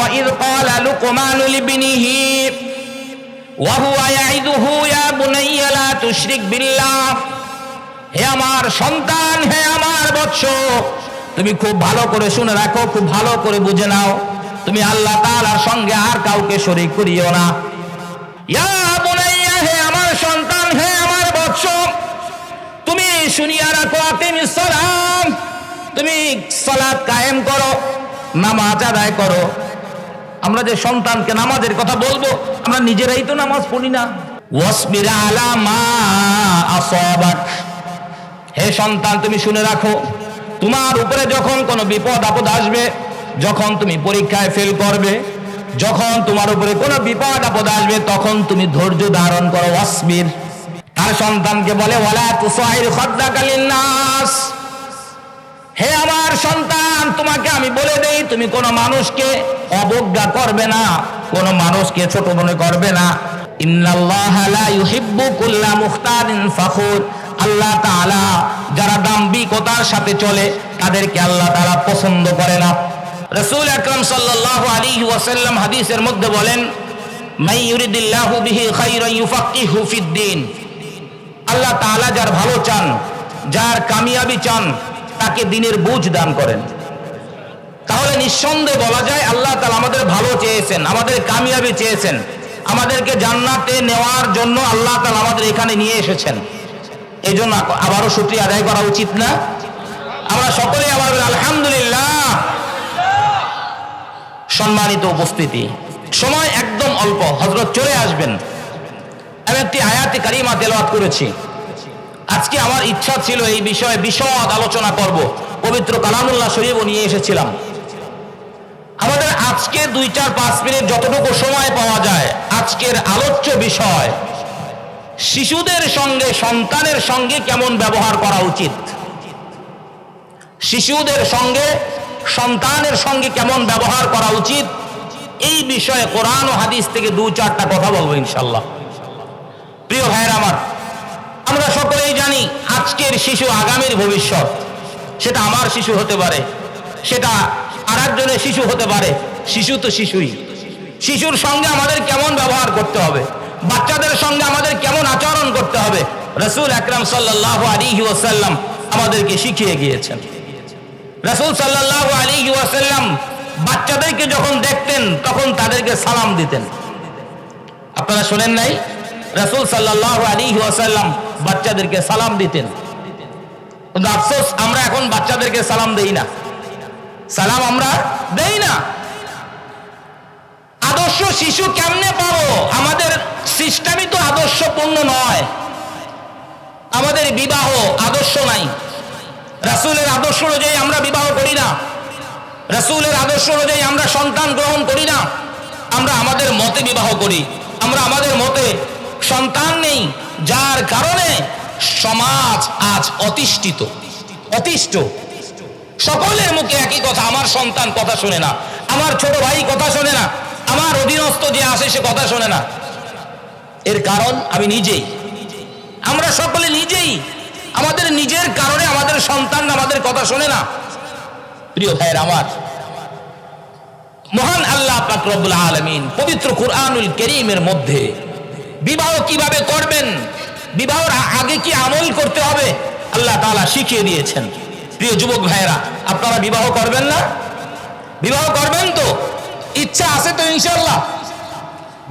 وإذ قال لقمان لابنه وهو يعظه يا بني لا تشرك بالله হে আমার সন্তান হে আমার বৎস তুমি খুব ভালো করে শুনে রাখো খুব ভালো করে বুঝে নাও তুমি আল্লাহ তাআলার সঙ্গে আর কাউকে শরীক করিও না ইয়া বুনাইয়া হে আমার সন্তান হে আমার বৎস তুমি শুনিয়া রাখো আকিমিস সালাম তুমি সালাত কায়েম করো নামাজ আদায় করো আমরা যে সন্তানকে নামাজের কথা বলব, আমরা নিজেরাই তো নামাজ পড়ি না। হে সন্তান, তুমি শুনে রাখো, তোমার উপরে যখন কোনো বিপদ, আপদ আসবে, যখন তুমি পরীক্ষায় ফেল করবে, যখন তোমার উপরে কোনো বিপদ, আপদ আসবে, তখন তুমি ধৈর্য ধারণ করো ওয়াসবির। তার সন্তানকে বলে, ওয়ালা তুসাইর খদ্দাকালিন নাস হে আমার সন্তান, তোমাকে আমি বলে দেই, তুমি কোনো মানুষকে অবজ্ঞা করবে না, কোনো মানুষকে ছোট মনে করবে না। আল্লাহ তাআলা যারা দাম্ভিকতার সাথে চলে, তাদেরকে আল্লাহ তাআলা পছন্দ করে না। রাসূল আকরাম সাল্লাল্লাহু আলাইহি ওয়াসাল্লাম হাদিসের মধ্যে বলেন, মাই ইউরিদিল্লাহু বিহি খাইরান ইউফাক্কিহু ফিদ্দিন আল্লাহ তাআলা যার ভালো চান, যার কামিয়াবি চান তাকে দিনের বুঝ দান করেন। তাহলে নিঃসন্দেহে বলা যায় আল্লাহ তাআলা আমাদের ভালো চেয়েছেন, আমাদের কামিয়াবি চেয়েছেন, আমাদেরকে জান্নাতে নেওয়ার জন্য আল্লাহ তাআলা আমাদের এখানে নিয়ে এসেছেন। এই জন্য আবারও শুক্রিয়া আদায় করা উচিত না। আমরা সকলে আবার আলহামদুলিল্লাহ। সম্মানিত উপস্থিতি, সময় একদম অল্প হজরত চলে আসবেন। আমি একটি আয়াতে কারিমা তেলাওয়াত করেছি। আজকে আমার ইচ্ছা ছিল এই বিষয়ে বিশদ আলোচনা করব। পবিত্র কালামুল্লাহ শরীফও নিয়ে এসেছিলাম। আমাদের আজকে দুই চার পাঁচ মিনিট যতটুকু সময় পাওয়া যায়, আজকের আলোচ্য বিষয়, শিশুদের সঙ্গে, সন্তানের সঙ্গে কেমন ব্যবহার করা উচিত? শিশুদের সঙ্গে, সন্তানের সঙ্গে কেমন ব্যবহার করা উচিত? এই বিষয়ে কোরআন ও হাদিস থেকে দু চারটা কথা বলব ইনশাল্লাহ প্রিয় ভাইয়ের আমার আমরা জানি আজকের শিশু আগামীর ভবিষ্যৎ। সেটা আমার শিশু হতে পারে। সেটা আর একজনের শিশু হতে পারে। শিশু তো শিশুই। শিশুর সঙ্গে আমাদের কেমন ব্যবহার করতে হবে? বাচ্চাদের সঙ্গে আমাদের কেমন আচরণ করতে হবে? রসুল আকরাম সাল্লাহ আলী ওয়াসাল্লাম আমাদেরকে শিখিয়ে গিয়েছেন। রসুল সাল্লাহ আলী ওয়াসাল্লাম বাচ্চাদেরকে যখন দেখতেন, তখন তাদেরকে সালাম দিতেন। আপনারা শোনেন নাই? রসুল সাল্লাহ আলী ওয়াসাল্লাম বাচ্চাদেরকে সালাম দিতেন। কিন্তু আফসোস, আমরা এখন বাচ্চাদেরকে সালাম দেই না। সালাম আমরা দেই না। আদর্শ শিশু কেমনে পাবো? আমাদের সিস্টেমই তো আদর্শপূর্ণ নয়। আমাদের বিবাহ আদর্শ নাই। রাসূলের আদর্শ অনুযায়ী আমরা বিবাহ করি না। রাসূলের আদর্শ অনুযায়ী আমরা সন্তান গ্রহণ করি না। আমরা আমাদের মতে বিবাহ করি। আমরা আমাদের মতে সন্তান নেই, যার কারণে সমাজ আজ অতিষ্ঠিত, অতিষ্ঠ। সকলের মুখে একই কথা, আমার সন্তান কথা শোনে না, আমার ছোট ভাই কথা শোনে না, আমার অধীনস্থ যে আসে সে কথা শোনে না। এর কারণ আমি নিজেই। আমরা সকলে নিজেই, আমাদের নিজের কারণে আমাদের সন্তান আমাদের কথা শোনে না। প্রিয় ভাইয়ের আমার, মহান আল্লাহ পাক আলামিন পবিত্র কুরআনুল করিমের মধ্যে বিবাহ কীভাবে করবেন? বিবাহর আগে কি আমল করতে হবে? আল্লাহ তাআলা শিখিয়ে দিয়েছেন। প্রিয় যুবক ভাইয়েরা, আপনারা বিবাহ করবেন না? বিবাহ করবেন তো? ইচ্ছা আছে তো ইনশাল্লাহ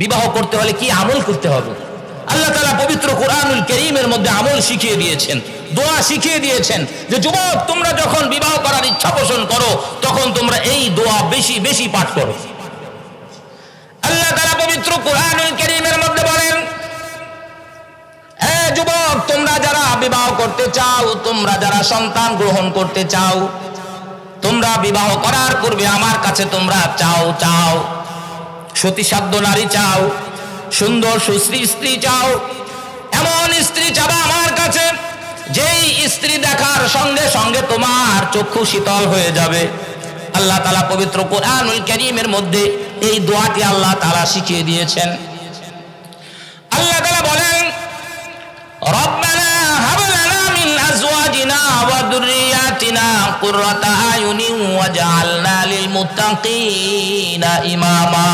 বিবাহ করতে হলে কি আমল করতে হবে? আল্লাহ তালা পবিত্র কোরআনুল করিমের মধ্যে আমল শিখিয়ে দিয়েছেন, দোয়া শিখিয়ে দিয়েছেন যে, যুবক, তোমরা যখন বিবাহ করার ইচ্ছা পোষণ করো, তখন তোমরা এই দোয়া বেশি বেশি পাঠ করো আল্লাহ তাআলা পবিত্র কোরআনুল করিমের মধ্যে বলেন হ্যাঁ যুবক তোমরা যারা বিবাহ করতে চাও, তোমরা যারা সন্তান গ্রহণ করতে চাও, তোমরা বিবাহ করার পূর্বে আমার কাছে তোমরা চাও চাও। সতীসাধ্য নারী চাও, সুন্দর সুশ্রী স্ত্রী চাও, এমন স্ত্রী চাবা আমার কাছে, যেই স্ত্রী দেখার সঙ্গে সঙ্গে তোমার চক্ষু শীতল হয়ে যাবে। আল্লাহ তালা পবিত্র কোরআনুল করিমের মধ্যে এই দোয়াটি আল্লাহ তালা শিখিয়ে দিয়েছেন। ওয়া জাআলনা লিল মুত্তাকিনা ইমামা।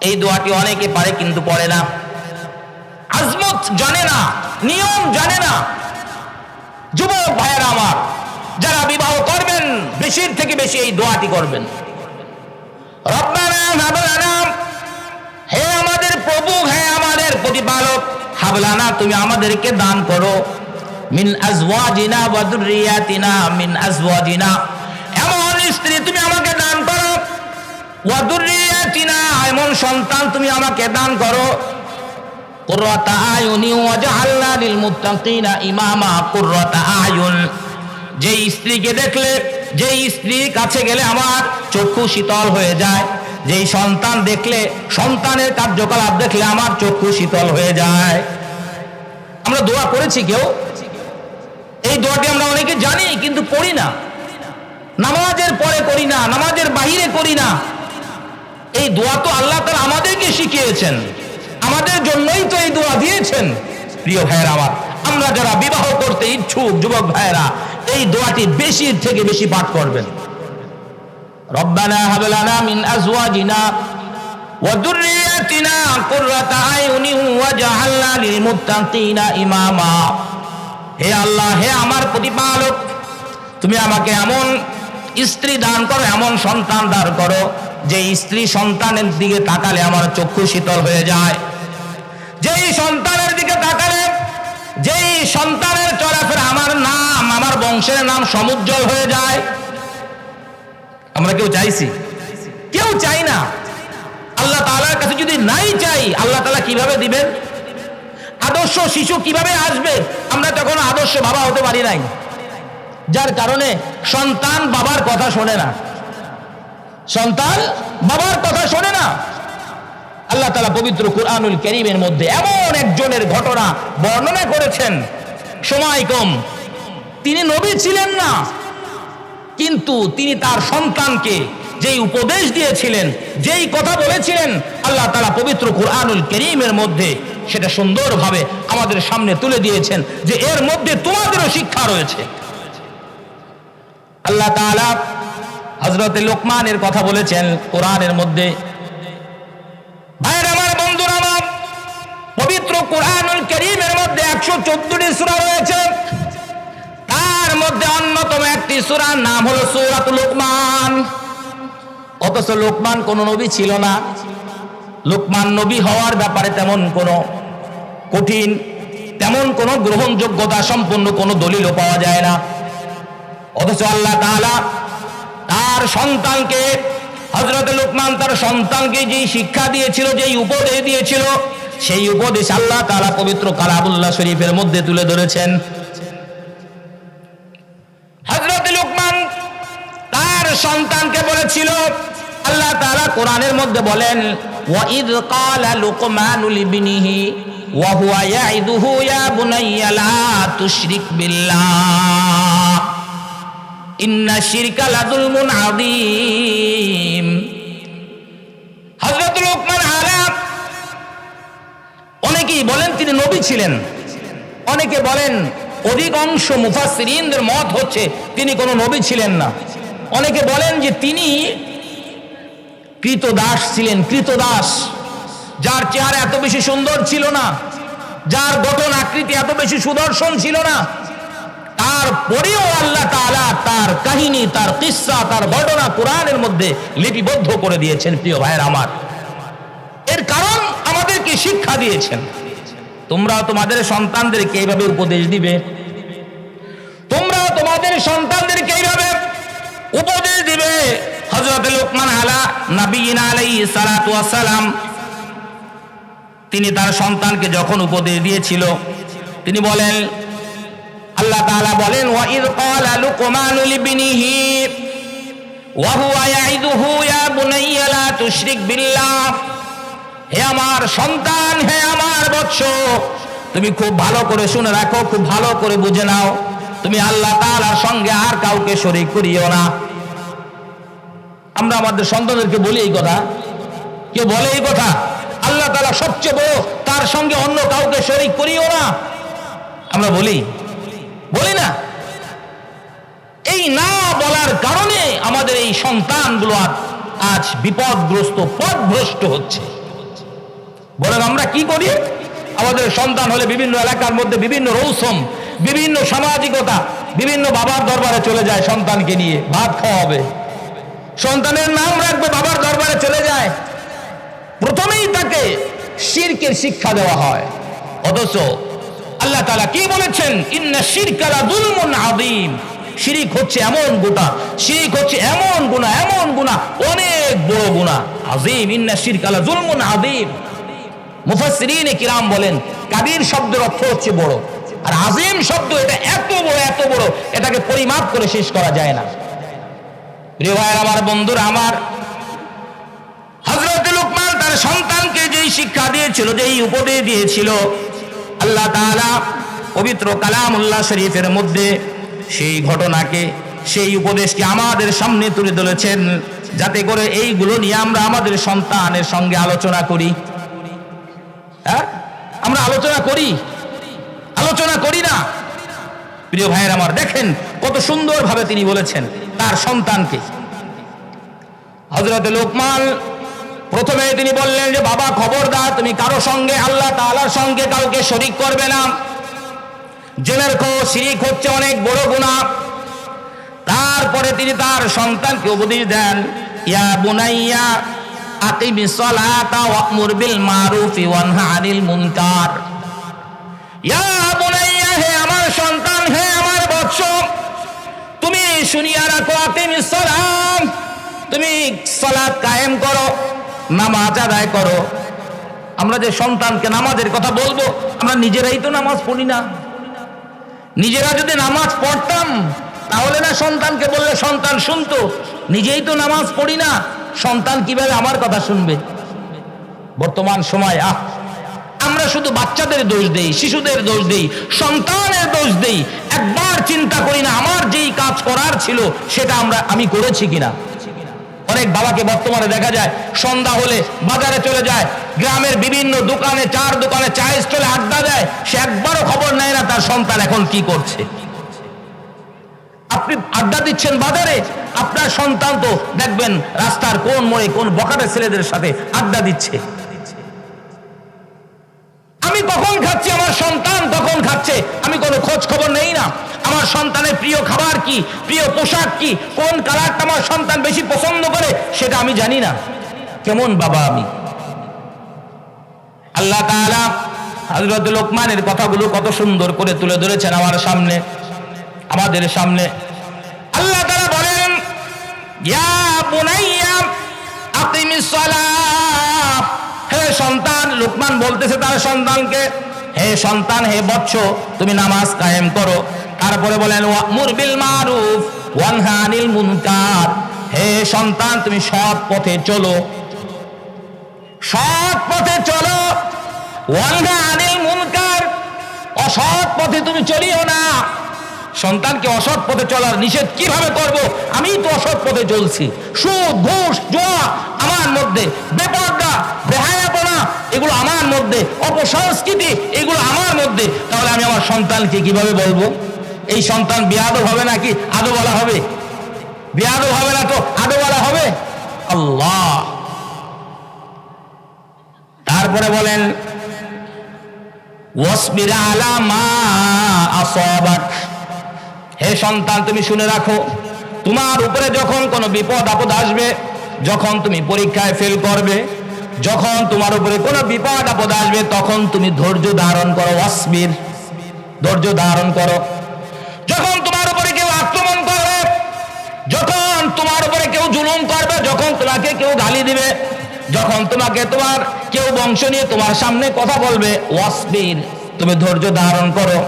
এই দোয়াটি অনেকে পারে কিন্তু পড়ে না। আজমত জানে না, নিয়ম জানে না। যুবক ভাইয়েরা আমার, যারা বিবাহ করবেন, বেশির থেকে বেশি এই দোয়াটি করবেন। হে আমাদের প্রভু, হে আমাদের প্রতিপালক, হাবলানা, তুমি আমাদেরকে দান করো। মিন আজওয়াজিনা ওয়া দুররিয়াতিনা, মিন আজওয়াজিনা। এমন স্ত্রী তুমি আমাকে দান করো। ওয়া দুররিয়াতিনা, এমন সন্তান তুমি আমাকে দান করো। কুররাতা আয়ুনি ওয়াজআলনা লিল মুত্তাকিনা ইমামা, কুররাতা আয়ুন। যে স্ত্রীকে দেখলে যে স্ত্রীর কাছে গেলে আমার চক্ষু শীতল হয়ে যায়। যেই সন্তান দেখলে, সন্তানের কার্যকলাপ দেখলে আমার চক্ষু শীতল হয়ে যায়। আমরা দোয়া করেছি কেউ? এই দোয়াটি আমরা অনেকে জানি, কিন্তু পড়ি না। নামাজের পরে করি না, নামাজের বাহিরে করি না। এই দোয়া তো আল্লাহ তারা আমাদেরকে শিখিয়েছেন। আমাদের জন্যই তো এই দোয়া দিয়েছেন। প্রিয় ভাইয়েরা আমার, আমরা যারা বিবাহ করতে ইচ্ছুক, যুবক ভাইয়েরা, এই দোয়াটি বেশি থেকে বেশি পাঠ করবেন। রব্বানা হাবলানা মিন আজওয়াজিনা ওয়া যুররিয়াতিনা কুররাতা আয়ুনিন ওয়াজআলনা লিল মুত্তাকিনা ইমামা। হে আল্লাহ, হে আমার প্রতিপালক, তুমি আমাকে এমন স্ত্রী দান করো, এমন সন্তান দান করো, যে স্ত্রী সন্তানের দিকে তাকালে আমার চক্ষু শীতল হয়ে যায়। যেই সন্তানের দিকে তাকালে, যেই সন্তানের চলাফেরা আমার নাম, আমার বংশের নাম সমুজ্জ্বল হয়ে যায়। আমরা কেউ চাইছি? কেউ চাই না। আল্লাহ তাআলার কাছে যদি নাই চাই, আল্লাহ তাআলা কীভাবে দিবেন? আদর্শ শিশু কীভাবে আসবে? আমরা তখন আদর্শ বাবা হতে পারি নাই। যার কারণে সন্তান বাবার কথা শোনে না। সন্তান বাবার কথা শোনে না। আল্লাহ তালা পবিত্র কুরআনুল করিমের মধ্যে এমন একজনের ঘটনা বর্ণনা করেছেন। সময় কম। তিনি নবী ছিলেন না। কিন্তু তিনি তার সন্তানকে যেই উপদেশ দিয়েছিলেন, যেই কথা বলেছিলেন, আল্লাহ তালা পবিত্র কুরআনুল করিমের মধ্যে সেটা সুন্দরভাবে আমাদের সামনে তুলে দিয়েছেন যে এর মধ্যে তোমাদেরও শিক্ষা রয়েছে। আল্লাহ তাআলা হজরতে লোকমানের কথা বলেছেন কোরআনের মধ্যে পবিত্র কোরআনুল করিমের মধ্যে একশো চোদ্দটি সূরা রয়েছে। তার মধ্যে অন্যতম একটি সূরার নাম হলো সূরাত লোকমান। অথচ লোকমান কোন নবী ছিল না। লোকমান নবী হওয়ার ব্যাপারে তেমন কোনো কঠিন, তেমন কোনো গ্রহণযোগ্যতা সম্পন্ন কোনো দলিলও পাওয়া যায় না। অথচ আল্লাহ তাআলা তার সন্তানকে হজরত লোকমান তার সন্তানকে যেই শিক্ষা দিয়েছিল, যেই উপদেশ দিয়েছিল, সেই উপদেশ আল্লাহ তাআলা পবিত্র কালাবুল্লাহ শরীফের মধ্যে তুলে ধরেছেন হজরত লোকমান তার সন্তানকে বলেছিল, আল্লাহ তাআলা কোরআনের মধ্যে বলেন, ওয়াইদ ক্বালা লুকমানু ওয়া অনেকেই বলেন তিনি নবী ছিলেন। অনেকে বলেন অধিকাংশ মুফাসসিরিনদের মত হচ্ছে তিনি কোনো নবী ছিলেন না। অনেকে বলেন যে তিনি কৃতদাস ছিলেন, কৃতদাস। যার চেহারা এত বেশি সুন্দর ছিল না, যার গঠন আকৃতি এত বেশি সুদর্শন ছিল না, তারপরেও আল্লাহ তালা তার কাহিনী, তার কিস্সা তার ঘটনা কোরআনের মধ্যে লিপিবদ্ধ করে দিয়েছেন, প্রিয় ভাইয়ের আমার। এর কারণ আমাদেরকে শিক্ষা দিয়েছেন। তোমরা তোমাদের সন্তানদেরকে এইভাবে উপদেশ দিবে? তোমরা তোমাদের সন্তানদেরকে এইভাবে উপদেশ দিবে হযরত লোকমান আলা নবীন আলাই সালাম তিনি তার সন্তানকে যখন উপদেশ দিয়েছিল, তিনি বলেন, আল্লাহ তাআলা বলেন, ওয়া ইয ক্বালা লুকমানু লিবনিহি, ওয়া হুয়া ইয়াইদুহু ইয়া বুনাইয়া লা তুশরিক বিল্লাহ। হে আমার সন্তান, হে আমার বৎস, তুমি খুব ভালো করে শুনে রাখো, খুব ভালো করে বুঝে নাও। তুমি আল্লাহ তালার সঙ্গে আর কাউকে শরিক করিও না। আমরা আমাদের সন্তানদেরকে বলি এই কথা। কেউ বলে এই কথা, আল্লাহ তালা সবচেয়ে বড় তার সঙ্গে অন্য কাউকে শরিক করিও না। আমরা বলি বলি না। এই না বলার কারণে আমাদের এই সন্তানগুলো আজ বিপদগ্রস্ত পদভ্রষ্ট হচ্ছে। বরং আমরা কি করি? আমাদের সন্তান হলে বিভিন্ন এলাকার মধ্যে বিভিন্ন রৌসম বিভিন্ন সামাজিকতা, বিভিন্ন বাবার দরবারে চলে যায় সন্তানকে নিয়ে, ভাত খাওয়াবে। সন্তানের নাম রাখবে, বাবার দরবারে চলে যায়। প্রথমেই তাকে শিরকের শিক্ষা দেওয়া হয়। অথচ আল্লাহ তালা কি বলেছেন? ইন্না শিরকালা দুলমুন আদিম শিরিক হচ্ছে এমন গুণা শিরিক হচ্ছে এমন গুণা এমন গুণা অনেক বড় গুণা আজিম ইন্না শিরকালা জুলমুন আদিম মুফাসসিরিনে কিরাম বলেন, কাবির শব্দের অর্থ হচ্ছে বড়। আর আজিম শব্দ এটা এত বড় এত বড়, এটাকে পরিমাপ করে শেষ করা যায় না। প্রিয় আমার বন্ধুরা, আমার হজরত লোকমান তার সন্তানকে যেই শিক্ষা দিয়েছিল, যেই উপদেশ দিয়েছিল, আল্লাহ তাআলা পবিত্র কালামুল্লাহ শরীফের মধ্যে সেই ঘটনাকে, সেই উপদেশকে আমাদের সামনে তুলে ধরেছেন। যাতে করে এইগুলো নিয়ে আমরা আমাদের সন্তানের সঙ্গে আলোচনা করি। হ্যাঁ? আমরা আলোচনা করি। আলোচনা করি না। প্রিয় ভাইয়ের আমার, দেখেন কত সুন্দরভাবে তিনি বলেছেন তার সন্তানকে। হজরত লোকমাল প্রথমে তিনি বললেন যে, বাবা, খবরদার, তুমি কারও সঙ্গে, আল্লাহ তাআলার সঙ্গে কাউকে শরিক করবে না। জেনে রেখো শিরিক হচ্ছে অনেক বড় গুনাহ। তারপরে তিনি তার সন্তানকে উপদেশ দেন, ইয়া বুনাইয়া আকিমিস সালাতা ওয়া'মুর বিল মারুফি ওয়ানহা আনিল মুনকার। হে আমার সন্তান, হে আমার বৎস তুমি শুনিয়া রাখো আকিমিস সালাম। তুমি সালাত কায়েম করো, নামাজ আদায় করো। আমরা যে সন্তানকে নামাজের কথা বলব, আমরা নিজেরাই তো নামাজ পড়ি না। নিজেরা যদি নামাজ পড়তাম, তাহলে না সন্তানকে বললে, সন্তান শুনতো নিজেই তো নামাজ পড়ি না, সন্তান কীভাবে আমার কথা শুনবে? বর্তমান সময়, আহ আমরা শুধু বাচ্চাদের দোষ দেই, শিশুদের দোষ দেই, সন্তানের দোষ দেই, একবার চিন্তা করি না আমার যেই কাজ করার ছিল, সেটা আমরা, আমি করেছি কিনা? অনেক বাবাকে বর্তমানে দেখা যায়, সন্ধ্যা হলে বাজারে চলে যায়, গ্রামের বিভিন্ন দোকানে, চার দোকানে, চায়ের স্টলে আড্ডা দেয়, সে একবারও খবর নেয় না তার সন্তান এখন কি করছে। আপনি আড্ডা দিচ্ছেন বাজারে, আপনার সন্তান তো দেখবেন রাস্তার কোন মোড়ে কোন বকাটের ছেলেদের সাথে আড্ডা দিচ্ছে। আমি কখন খাচ্ছি, আমার সন্তান কখন খাচ্ছে। আমি কোনো খোঁজ খবর নেই না। আমার সন্তানের প্রিয় খাবার কি? প্রিয় পোশাক কি? কোন কালারটা আমার সন্তান বেশি পছন্দ করে, সেটা আমি জানি না। কেমন বাবা আমি? আল্লাহ হযরত লোকমানের কথাগুলো কত সুন্দর করে তুলে ধরেছেন আমার সামনে, আমাদের সামনে। আল্লাহ তাআলা বলেন, ইয়া বুনাইয়া আকিমিস সালাহ হে সন্তান, লোকমান বলতেছে তার সন্তানকে, হে সন্তান, হে বৎস, তুমি নামাজ কায়েম করো। তারপরে বলেন, ওয়ামুর বিল মারুফ, ওয়ানহা আনিল মুনকার। হে সন্তান, তুমি সৎ পথে চলো। সৎ পথে চলো। ওয়ানহা আনিল মুনকার, অসৎ পথে তুমি চলিও না। সন্তানকে অসৎ পথে চলার নিষেধ কীভাবে করব? আমি তো অসৎ পথে চলছি। সুদ, ঘুষ, জোয়া, আমার মধ্যে বেপর্দা। এগুলো আমার মধ্যে, অপসংস্কৃতি, এগুলো আমার মধ্যে, তাহলে আমি আমার সন্তানকে কীভাবে বলব? এই সন্তান বিয়াদও হবে নাকি আদো বলা হবে? বিয়াদও হবে না তো আদো বলা হবে? আল্লাহ। তারপরে বলেন হে সন্তান, তুমি শুনে রাখো, তোমার উপরে যখন কোনো বিপদ আপদ আসবে, যখন তুমি পরীক্ষায় ফেল করবে যখন তোমার উপরে কোনো বিপদ আপদ আসবে, তখন তুমি ধৈর্য ধারণ করো অস্মির ধৈর্য ধারণ করো। যখন তোমার উপরে কেউ আক্রমণ করবে, যখন তোমার উপরে কেউ জুলুম করবে, যখন তোমাকে কেউ গালি দিবে, যখন তোমাকে তোমার কেউ বংশ নিয়ে তোমার সামনে কথা বলবে ওয়াসবির তুমি ধৈর্য ধারণ করো।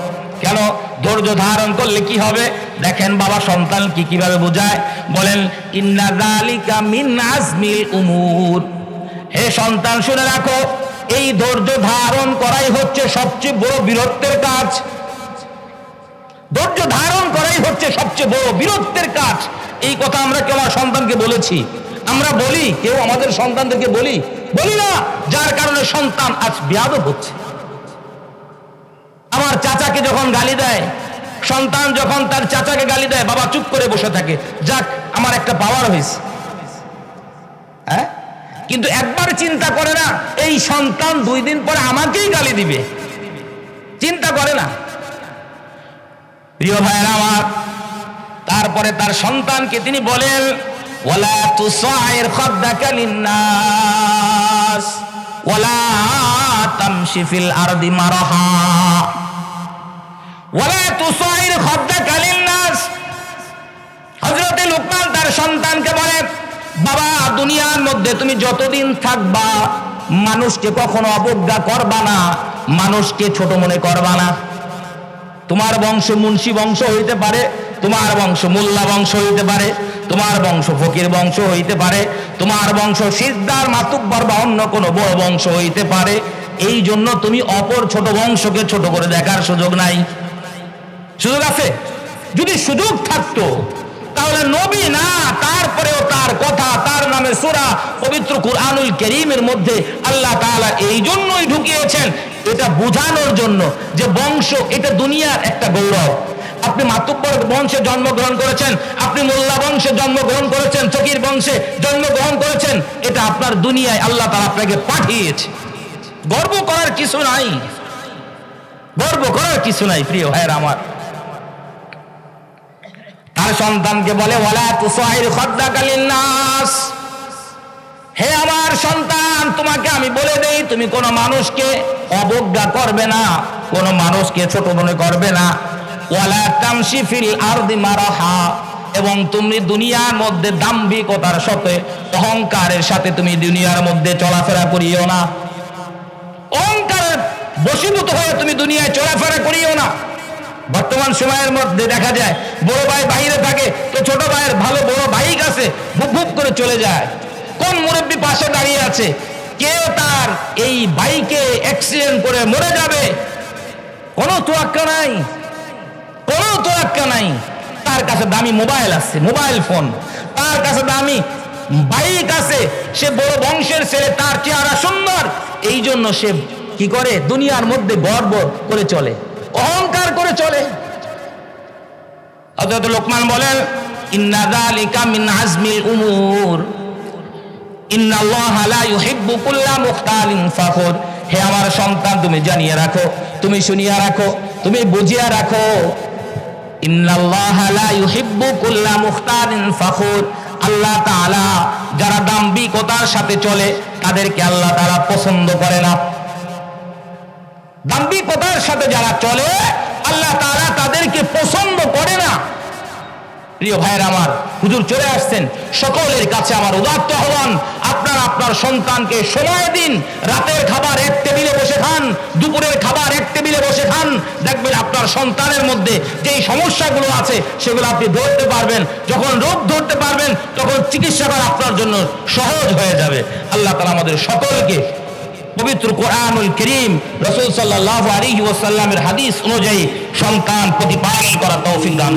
কেন? ধৈর্য ধারণ করলে কি হবে? দেখেন বাবা সন্তান কি কীভাবে বোঝায়। বলেন, ইন্না যালিকা মিন আজমিল উমুর। হে সন্তান, শুনে রাখো, এই ধৈর্য ধারণ করাই হচ্ছে সবচেয়ে বড় বীরত্বের কাজ। ধৈর্য ধারণ করাই হচ্ছে সবচেয়ে বড় বীরত্বের কাজ। এই কথা আমরা কেউ আমার সন্তানকে বলেছি। আমরা বলি, কেউ আমাদের সন্তানদেরকে বলি বলি না, যার কারণে সন্তান আজ বিয়াদব হচ্ছে। আমার চাচাকে যখন গালি দেয়, সন্তান যখন তার চাচাকে গালি দেয়, বাবা চুপ করে বসে থাকে। যাক, আমার একটা পাওয়ার হয়েছে হ্যাঁ? কিন্তু একবার চিন্তা করে না, এই সন্তান দুই দিন পরে আমাকেই গালি দিবে। চিন্তা করে না। প্রিয় ভাইয়ের আমার, তারপরে তার সন্তানকে তিনি বলেন, ওয়ালা তুসাইর খাদ্দাকা লিন্নাস, ওয়ালা তামশি ফিল আরদি মারহা, ওয়ালা তুসাইর খাদ্দাকা লিন্নাস। হযরতে লোকমান তার সন্তানকে বলে বাবা, দুনিয়ার মধ্যে তুমি যতদিন থাকবা, মানুষকে কখনো অবজ্ঞা করবা না, মানুষকে ছোট মনে করবা না। তোমার বংশ মুন্সি বংশ হইতে পারে, তোমার বংশ মোল্লা বংশ হইতে পারে, তোমার বংশ ফকির বংশ হইতে পারে, তোমার বংশ সিদ্ধার মাতুব্বর বা অন্য কোনো বড় বংশ হইতে পারে। এই জন্য তুমি অপর ছোট বংশকে ছোট করে দেখার সুযোগ নাই। সুযোগ আছে? যদি সুযোগ থাকতো তাহলে নবী না, তারপরেও তার কথা, তার নামে সুরা পবিত্র কুরআনুল করিমের মধ্যে আল্লাহ তাআলা এই জন্যই ঢুকিয়েছেন, এটা বোঝানোর জন্য যে বংশ, এটা দুনিয়ার একটা গৌরব। আপনি মাতুব্বর বংশে জন্মগ্রহণ করেছেন, আপনি মোল্লা বংশে জন্মগ্রহণ করেছেন, ফকির বংশে জন্মগ্রহণ করেছেন, এটা আপনার দুনিয়ায় আল্লাহ তাআলা আপনাকে পাঠিয়েছে। গর্ব করার কিছু নাই। গর্ব করার কিছু নাই, প্রিয় ভাইয়ের আমার। তার সন্তানকে বলে হে আমার সন্তান, তোমাকে আমি বলে দেই, তুমি কোনো মানুষকে অবজ্ঞা করবে না, কোনো মানুষকে ছোট মনে করবে না। ফিল এবং তুমি দুনিয়ার মধ্যে দাম্ভিকতার সাথে, অহংকারের সাথে তুমি দুনিয়ার মধ্যে চলাফেরা করিও না। অহংকারের বশীভূত হয়ে তুমি দুনিয়ায় চলাফেরা করিও না। বর্তমান সময়ের মধ্যে দেখা যায়, বড় ভাই বাইরে থাকে, তো ছোট ভাইয়ের ভালো বড় বাইক আছে বুক বুক করে চলে যায়। কোন মুরব্বী পাশে দাঁড়িয়ে আছে? কেউ তার এই বাইকে অ্যাক্সিডেন্ট করে মরে যাবে। কোনো তোয়াক্কা নাই। কোনো তোয়াক্কা নাই। তার কাছে দামি মোবাইল আছে, মোবাইল ফোন। তার কাছে দামি বাইক আছে। সে বড় বংশের ছেলে, তার চেহারা সুন্দর। এই জন্য সে কি করে? দুনিয়ার মধ্যে গর্ব করে চলে। অহংকার করে চলে। হযরত লোকমান বলেন, ইন্না যালিকা আমার সন্তান, তুমি জানিয়ে রাখো, তুমি শুনিয়া রাখো, তুমি বুঝিয়া রাখো। আল্লাহ তাআলা যারা দাম্ভিকতার সাথে চলে, তাদেরকে আল্লাহ তারা পছন্দ করে না। দাম্ভিকতার সাথে যারা চলে, আল্লাহ তারা তাদেরকে পছন্দ করে না। প্রিয় ভাইয়ের আমার, হুজুর চলে আসছেন, সকলের কাছে আমার উদাত্ত আহ্বান, আপনার আপনার সন্তানকে সময় দিন, রাতের খাবার এক টেবিলে বসে খান, দুপুরের খাবার এক টেবিলে বসে খান, দেখবেন আপনার সন্তানের মধ্যে যেই সমস্যাগুলো আছে, সেগুলো আপনি ধরতে পারবেন, যখন রোগ ধরতে পারবেন, তখন চিকিৎসা করা আপনার জন্য সহজ হয়ে যাবে। আল্লাহ তালা আমাদের সকলকে পবিত্র কোরআনুল করিম রসুল সাল্লাহ আলী ওসাল্লামের হাদিস অনুযায়ী সন্তান প্রতিপালন করা তৌফিক দান।